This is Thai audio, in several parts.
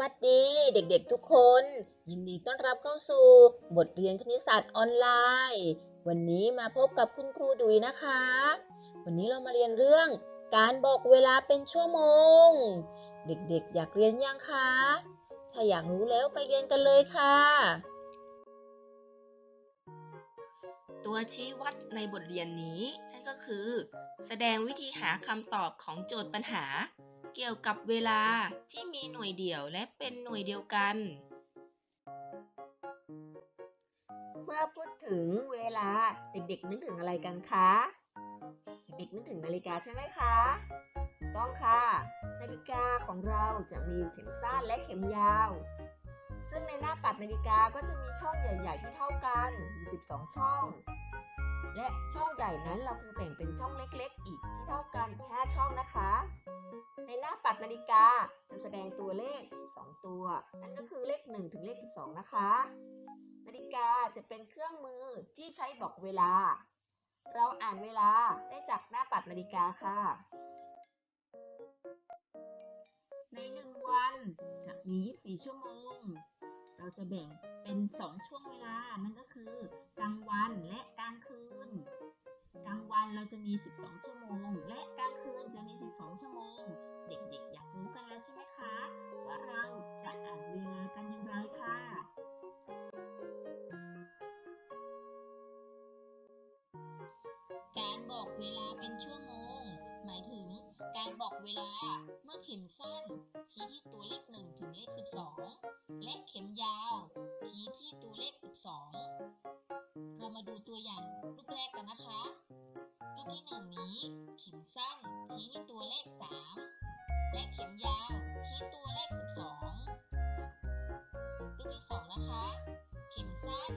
วัสดีเด็กๆทุกคน ยินดีต้อนรับเข้าสู่ บทเรียนคณิตศาสตร์ออนไลน์ วันนี้มาพบกับคุณครูดุยนะคะ วันนี้เรามาเรียนเรื่อง การบอกเวลาเป็นชั่วโมง เด็กๆ อยากเรียนยังคะ ถ้าอยากรู้แล้วไปเรียนกันเลยค่ะ ตัวชี้วัดในบทเรียนนี้นั่นก็คือ แสดงวิธีหาคำตอบของโจทย์ปัญหา เกี่ยวกับเวลาที่มีหน่วยเดี่ยวและเป็นหน่วยเดียวกัน เมื่อพูดถึงเวลาเด็กๆนึกถึงอะไรกันคะ เด็กๆนึกถึงนาฬิกาใช่ไหมคะ ต้องค่ะ นาฬิกาของเราจะมีเข็มสั้นและเข็มยาว ซึ่งในหน้าปัดนาฬิกาก็จะมีช่องใหญ่ ๆ ที่เท่ากันอยู่ 12 ช่อง และช่องใหญ่นั้นเราจะแบ่งเป็นช่องเล็ก ๆ อีกที่เท่ากันอีก 5 ช่องนะคะ ในหน้าปัดนาฬิกาจะแสดงตัวเลข 12 ตัว นั่นก็คือเลข 1 ถึงเลข 12 นะคะ นาฬิกาจะเป็นเครื่องมือที่ใช้บอกเวลา เราอ่านเวลาได้จากหน้าปัดนาฬิกาค่ะ ในหนึ่งวันจะมี 24 ชั่วโมง เราจะแบ่งเป็น 2 ช่วงเวลา นั่นก็คือกลางวันและกลางคืน กลางวันเราจะมี 12 ชั่วโมง และกลางคืนจะมี 12 ชั่วโมง เด็กๆ อยากรู้กันแล้วใช่ไหมคะ ว่าเราจะอ่านเวลากันอย่างไรค่ะการบอกเวลาเป็นชั่วโมง หมายถึงการบอกเวลา มื่อเข็มสั้น ชี้ที่ตัวเลข 1 ถึงเลข 12 และเข็มยาว ชี้ที่ตัวเลข 12 เรามาดูตัวอย่างรูปแรกกันนะคะ รูปที่ 1 นี้ เข็มสั้น ชี้ที่ตัวเลข 3 และเข็มยาว ชี้ตัวเลข 12 รูปที่ 2 นะคะ เข็มสั้น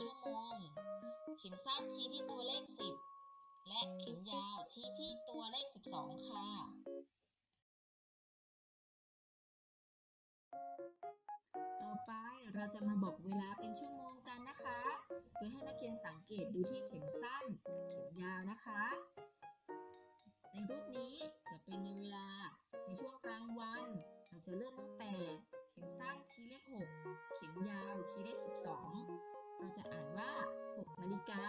ชั่วโมง เข็มสั้นชี้ที่ตัวเลข 10 และเข็มยาวชี้ที่ตัวเลข 12 ค่ะ ต่อไปเราจะมาบอกเวลาเป็นชั่วโมงกันนะคะ โดยให้นักเรียนสังเกตดูที่เข็มสั้นกับเข็มยาวนะคะ ในรูปนี้จะเป็นในเวลาในช่วงกลางวัน เราจะเริ่มตั้งแต่เข็มสั้นชี้เลข 6 เข็มยาวชี้เลข 12 นาฬิกา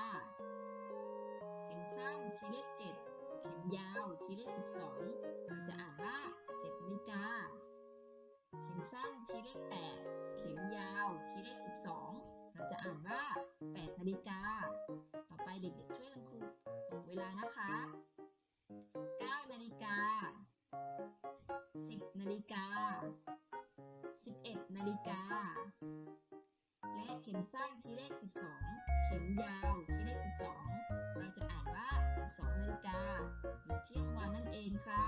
เข็มสั้นชี้เลข7เข็มยาวชี้เลข12เราจะอ่านว่า7นาฬิกา เข็มสั้นชี้เลข8เข็มยาวชี้เลข12เราจะอ่านว่า8นาฬิกา ต่อไปเด็กๆช่วยกันครูบอกเวลานะคะ9นาฬิกา10นาฬิกา11นาฬิกา เข็มสั้นชี้เลข 12 เข็มยาวชี้เลข 12 เราจะอ่านว่า 12 นาฬิกาหรือเที่ยงวันนั่นเองค่ะ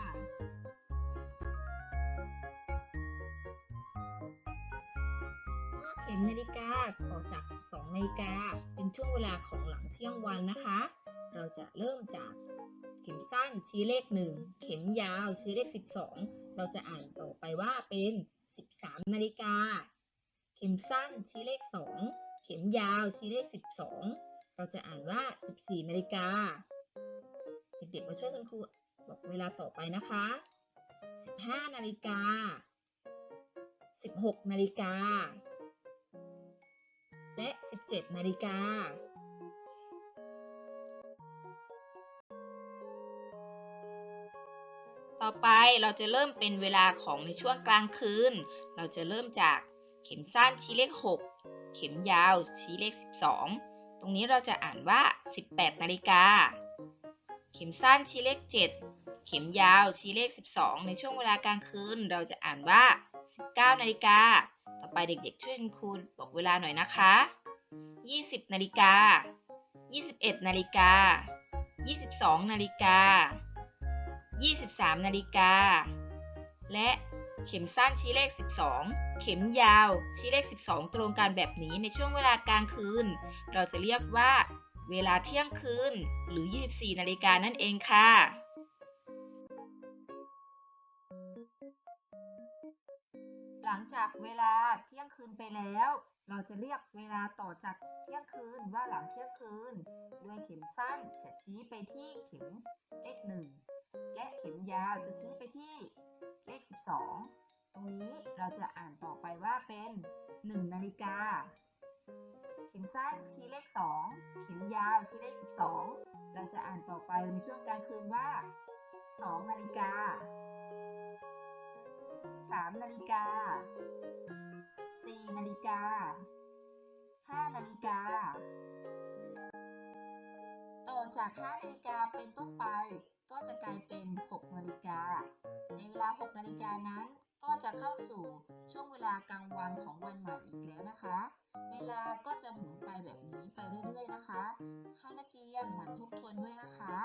เมื่อเข็มนาฬิกาออกจาก 12 นาฬิกา เป็นช่วงเวลาของหลังเที่ยงวันนะคะ เราจะเริ่มจากเข็มสั้นชี้เลข 1 เข็มยาวชี้เลข 12 เราจะอ่านต่อไปว่าเป็น 13 นาฬิกา ข็มสั้นชี้เลข 2 เข็มยาวชี้เลข 12 เราจะอ่านว่า 14นาฬิกา เด็กๆมาช่วยคุณครูบอกเวลาต่อไปนะคะ 15นาฬิกา 16นาฬิกา และ 17นาฬิกาต่อไปเราจะเริ่มเป็นเวลาของในช่วงกลางคืน เราจะเริ่มจาก เข็มสั้นชี้เลข 6 เข็มยาวชี้เลข 12 ตรงนี้เราจะอ่านว่า 18 นาฬิกา เข็มสั้นชี้เลข 7 เข็มยาวชี้เลข 12 ในช่วงเวลากลางคืนเราจะอ่านว่า 19 นาฬิกา ต่อไปเด็กๆ ช่วยคุณครูบอกเวลาหน่อยนะคะ 20 นาฬิกา 21 นาฬิกา 22 นาฬิกา 23 นาฬิกา และ เข็มสั้นชี้เลข 12 เข็มยาวชี้เลข 12 ตรงกันแบบนี้ในช่วงเวลากลางคืน เราจะเรียกว่าเวลาเที่ยงคืน หรือ 24 นาฬิกานั่นเองค่ะหลังจากเวลาเที่ยงคืนไปแล้ว เราจะเรียกเวลาต่อจากเที่ยงคืนว่าหลังเที่ยงคืนโดยเข็มสั้นจะชี้ไปที่เข็มเลขหนึ่ง และเข็มยาวจะชี้ไปที่เลข 12 ตรงนี้เราจะอ่านต่อไปว่าเป็น 1 นาฬิกา เข็มสั้นชี้เลข 2 เข็มยาวชี้เลข 12 เราจะอ่านต่อไปในช่วงกลางคืนว่า 2 นาฬิกา 3 นาฬิกา 4 นาฬิกา 5 นาฬิกา ต่อจาก 5 นาฬิกาเป็นต้นไป ก็จะกลายเป็น 6 นาฬิกา ในเวลา 6 นาฬิกานั้น ก็จะเข้าสู่ช่วงเวลากลางวันของวันใหม่อีกแล้วนะคะ เวลาก็จะหมุนไปแบบนี้ไปเรื่อยๆนะคะ ให้นักเรียนหมั่นทบทวนด้วยนะคะ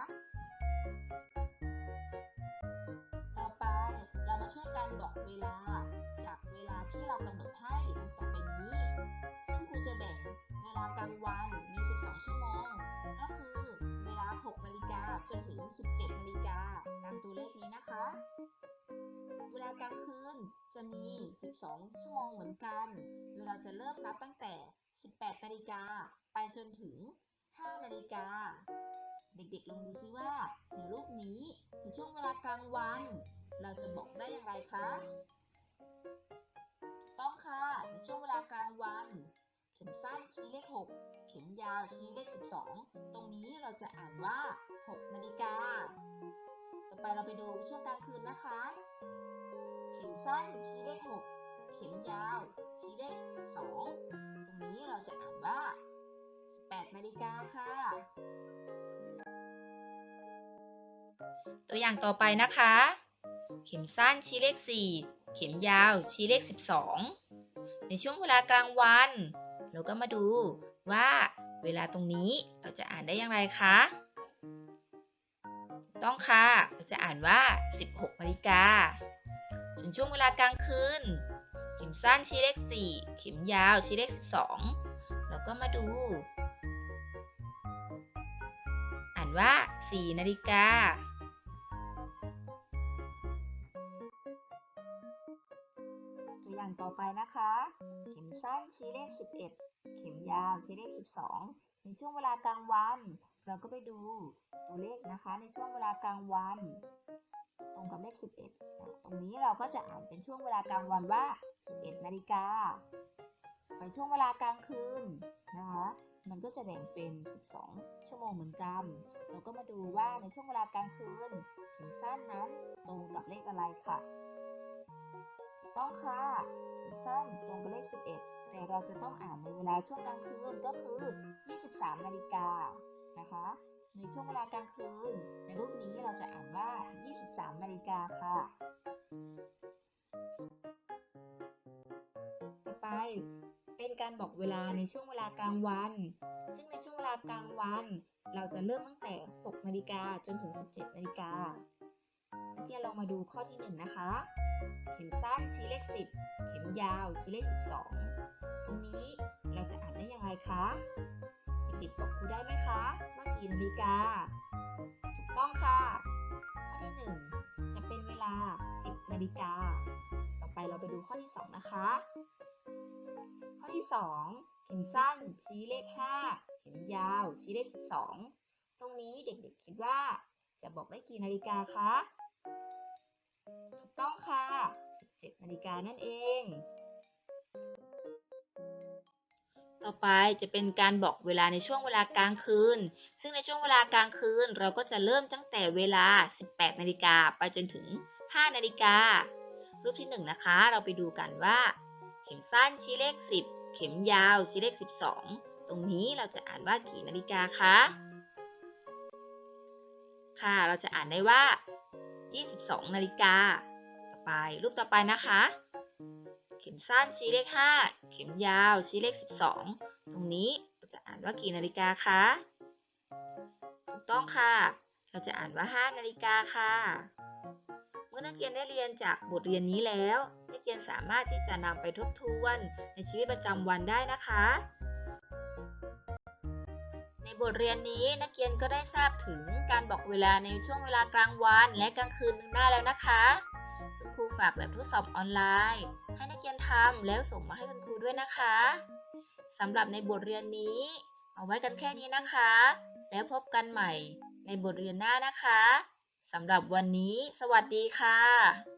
ต่อไปเรามาช่วยกันบอกเวลาจาก เวลาที่เรากำหนดให้ต่อไปนี้ ซึ่งครูจะแบ่งเวลากลางวันมี 12 ชั่วโมง ก็คือเวลา 6 นาฬิกาจนถึง 17 นาฬิกาตามตัวเลขนี้นะคะ เวลากลางคืนจะมี 12 ชั่วโมงเหมือนกัน โดยเราจะเริ่มนับตั้งแต่ 18 นาฬิกาไปจนถึง 5 นาฬิกา เด็กๆ ลองดูซิว่าในรูปนี้ในช่วงเวลากลางวัน เราจะบอกได้อย่างไรคะ ถูกต้องค่ะในช่วงเวลากลางวัน เข็มสั้นชี้เลข 6 เข็มยาวชี้เลข 12 ตรงนี้เราจะอ่านว่า 6 นาฬิกา ต่อไปเราไปดูช่วงกลางคืนนะคะ เข็มสั้นชี้เลข 6 เข็มยาวชี้เลข 12 ตรงนี้เราจะอ่านว่า 18 นาฬิกาค่ะตัวอย่างต่อไปนะคะ เข็มสั้นชี้เลข 4 เข็มยาวชี้เลข 12 ในช่วงเวลากลางวัน เราก็มาดูว่าเวลาตรงนี้เราจะอ่านได้อย่างไรคะ ต้องค่ะ เราจะอ่านว่า 16นาฬิกาส่วนช่วงเวลากลางคืน เข็มสั้นชี้เลข 4 เข็มยาวชี้เลข 12 เราก็มาดู อ่านว่า 4 นาฬิกา ต่อไปนะคะ เข็มสั้นชี้เลข 11 เข็มยาวชี้เลข 12 ในช่วงเวลากลางวัน เราก็ไปดูตัวเลขนะคะในช่วงเวลากลางวัน ตรงกับเลข 11นะตรงนี้เราก็จะอ่านเป็นช่วงเวลากลางวันว่า 11 นาฬิกา ไปช่วงเวลากลางคืนนะคะมันก็จะแบ่งเป็น 12 ชั่วโมงเหมือนกัน เราก็มาดูว่าในช่วงเวลากลางคืนเข็มสั้นนั้นตรงกับเลขอะไรค่ะ ต้องค่ะเข็มสั้นตรงกับเลข 11 แต่เราจะต้องอ่านในเวลาช่วงกลางคืนก็คือ 23 นาฬิกานะคะ ในช่วงเวลากลางคืน ในรูปนี้เราจะอ่านว่า 23 นาฬิกาค่ะ ต่อไปเป็นการบอกเวลาในช่วงเวลากลางวัน ซึ่งในช่วงเวลากลางวัน เราจะเริ่มตั้งแต่ 6 นาฬิกาจนถึง 17 นาฬิกา นักเรียนลองมาดูข้อที่ 1 นะคะ เข็มสั้นชี้เลข 10 เข็มยาวชี้เลข 12 ตรงนี้เราจะอ่านได้อย่างไรคะเด็กๆบอกครูได้ไหมคะว่ากี่นาฬิกา ถูกต้องค่ะ ข้อที่ 1 จะเป็นเวลา 10 นาฬิกา ต่อไปเราไปดูข้อที่ 2 นะคะ ข้อที่ 2 เข็มสั้นชี้เลข 5 เข็มยาวชี้เลข 12 ตรงนี้เด็กๆคิดว่าจะบอกได้กี่นาฬิกาคะ ถูกต้องค่ะ 17นาฬิกานั่นเอง ต่อไปจะเป็นการบอกเวลาในช่วงเวลากลางคืน ซึ่งในช่วงเวลากลางคืนเราก็จะเริ่มตั้งแต่เวลา 18นาฬิกาไปจนถึง 5นาฬิกา รูปที่ 1 นะคะ เราไปดูกันว่า เข็มสั้นชี้เลข 10 เข็มยาวชี้เลข 12 ตรงนี้เราจะอ่านว่ากี่นาฬิกาคะ ค่ะ เราจะอ่านได้ว่า 22นาฬิกา ต่อไปรูปต่อไปนะคะ เข็มสั้นชี้เลข 5 เข็มยาวชี้เลข 12 ตรงนี้เราจะอ่านว่ากี่นาฬิกาคะถูกต้องค่ะ เราจะอ่านว่า 5 นาฬิกาค่ะ เมื่อนักเรียนได้เรียนจากบทเรียนนี้แล้ว นักเรียนสามารถที่จะนำไปทบทวนในชีวิตประจำวันได้นะคะ ในบทเรียนนี้นักเรียนก็ได้ทราบถึงการบอกเวลาในช่วงเวลากลางวันและกลางคืนได้แล้วนะคะคุณครูครูฝากแบบทดสอบออนไลน์ ให้นักเรียนทำแล้วส่งมาให้คุณครูด้วยนะคะสำหรับในบทเรียนนี้ เอาไว้กันแค่นี้นะคะ แล้วพบกันใหม่ในบทเรียนหน้านะคะสำหรับวันนี้ สวัสดีค่ะ